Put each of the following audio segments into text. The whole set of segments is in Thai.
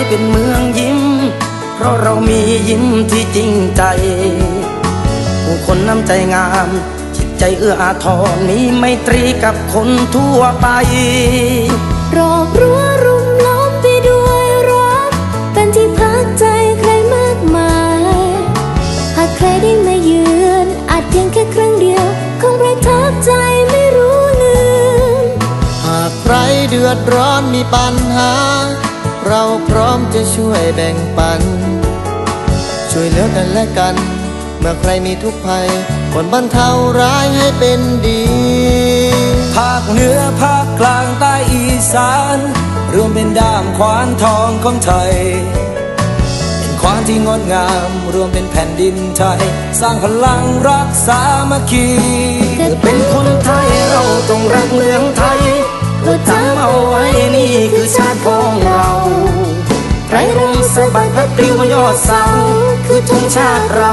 เคยเป็นเมืองยิ้ม เพราะเรามียิ้มที่จริงใจ ผู้คนน้ำใจงาม จิตใจเอื้ออาทรมีไมตรีกับคนทั่วไป รอบรั้วรุมล้อมไปด้วยรัก เป็นที่พักใจใครมากมาย หากใครได้มาเยือนอาจเพียงแค่ครั้งเดียว คงประทับใจไม่รู้ลืมหากใครเดือดร้อนมีปัญหา เราพร้อมจะช่วยแบ่งปัน ช่วยเหลือกันและกัน เมื่อใครมีทุกข์ภัยคนบรรเทาร้ายให้เป็นดี ภาคเหนือภาคกลางใต้อีสาน รวมเป็นด้ามขวานทองของไทย เป็นขวานที่งดงาม รวมเป็นแผ่นดินไทย สร้างพลังรักษามัคคีเกิดเป็นคนไทยเราต้องรักเมืองไทย เราจำเอาไว้นี่คือชาติของเราไรรงสะบัดพัดปลิวบนยอดเสาคือธงชาติเรา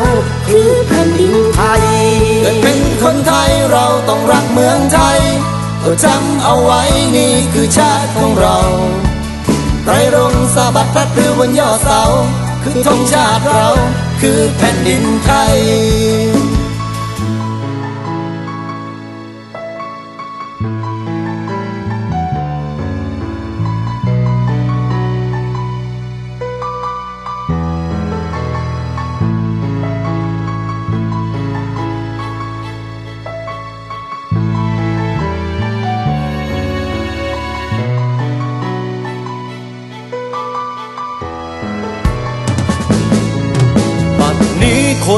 คือแผ่นดินไทยเกิดเป็นคนไทยเราต้องรักเมืองไทยเราจำเอาไว้นี่คือชาติของเราไรรงสะบัดพลัดพลิ้วบนยอดเสาคือธงชาติเราคือแผ่นดินไทย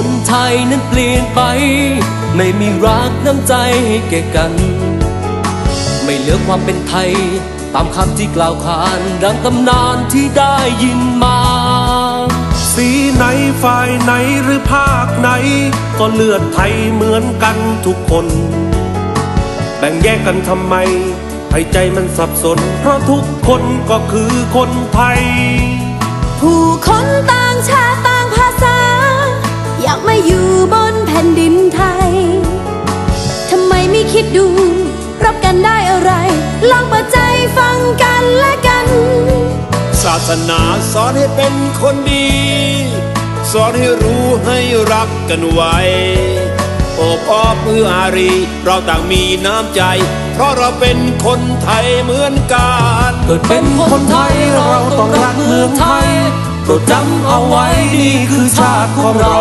คนไทยนั้นเปลี่ยนไป ไม่มีรักน้ำใจให้แก่กัน ไม่เหลือความเป็นไทย ตามคำที่กล่าวขานดังตำนานที่ได้ยินมา สีไหนฝ่ายไหนหรือภาคไหน ก็เลือดไทยเหมือนกันทุกคน แบ่งแยกกันทำไมให้ใจมันสับสน เพราะทุกคนก็คือคนไทย ผู้คนต่า ดดูรับกันได้อะไร ลองเปิดใจฟังกันและกัน ศาสนาสอนให้เป็นคนดี สอนให้รู้ให้รักกันไว้โอบอ้อมมืออารี เราต่างมีน้ำใจ เพราะเราเป็นคนไทยเหมือนกันเกิดเป็นคนไทยเราต้องรักเมืองไทยโปรดจำเอาไว้นี่คือชาติของเรา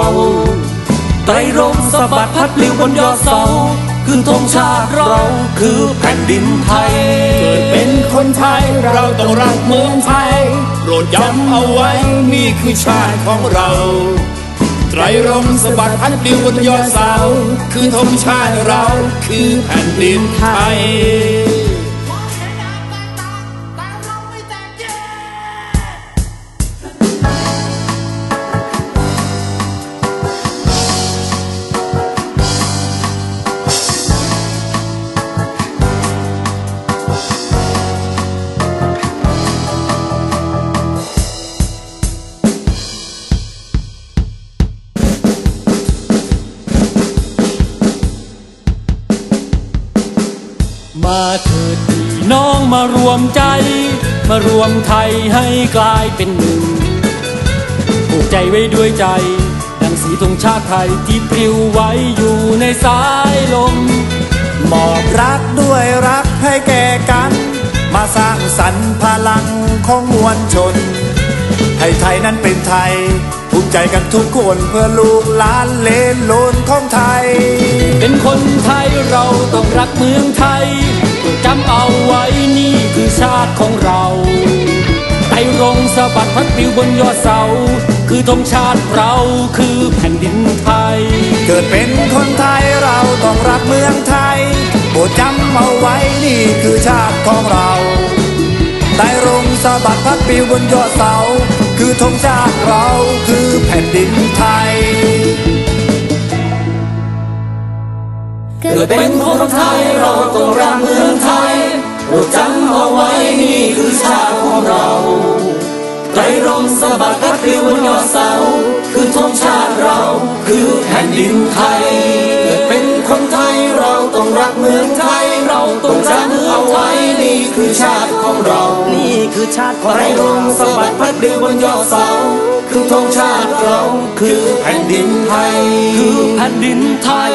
ไตรรงค์สะบัดพัดปลิวบนยอดเสา คือธงชาติเราคือแผ่นดินไทย เกิดเป็นคนไทยเราต้องรักเมืองไทย โปรดย้ำเอาไว้นี่คือชาติของเรา ไตรรงสะบัดพัดปลิวบนยอดเสา คือธงชาติเราคือแผ่นดินไทย มาเถิดพี่น้องมารวมใจ มารวมไทยให้กลายเป็นหนึ่งผูกใจไว้ด้วยใจ ดังสีธงชาติไทยที่ปลิวไว้อยู่ในสายลมมอบรักด้วยรักให้แก่กัน มาสร้างสรรค์พลังของมวลชน ให้ไทยนั้นเป็นไทย ภูมิใจกันทุกคนเพื่อลูกหลานเลนโลนของไทย เป็นคนไทยเราต้องรักเมืองไทยจดจำเอาไว้นี่คือชาติของเราไตรรงค์สะบัดพัดปลิวบนยอดเสา คือธงชาติเราคือแผ่นดินไทย เกิดเป็นคนไทยเราต้องรักเมืองไทยโปรดจำเอาไว้นี่คือชาติของเราไตรรงค์สะบัดพัดปลิวบนยอดเสา คือธงชาติเราคือแผ่นดินไทย เกิดเป็นคนไทยเราต้องรักเมืองไทยเราจำเอาไว้นี่คือชาติของเราไตรรงสะบัดพัดปลิวบนยอดเสาคือธงชาติเราคือแผ่นดินไทย คือชาติของเรานี่คือชติของไรรงสบัดพัดดิวบนยอดเสา คือธงชาติเรา คือแผ่นดินไทย คือแผ่นดินไทย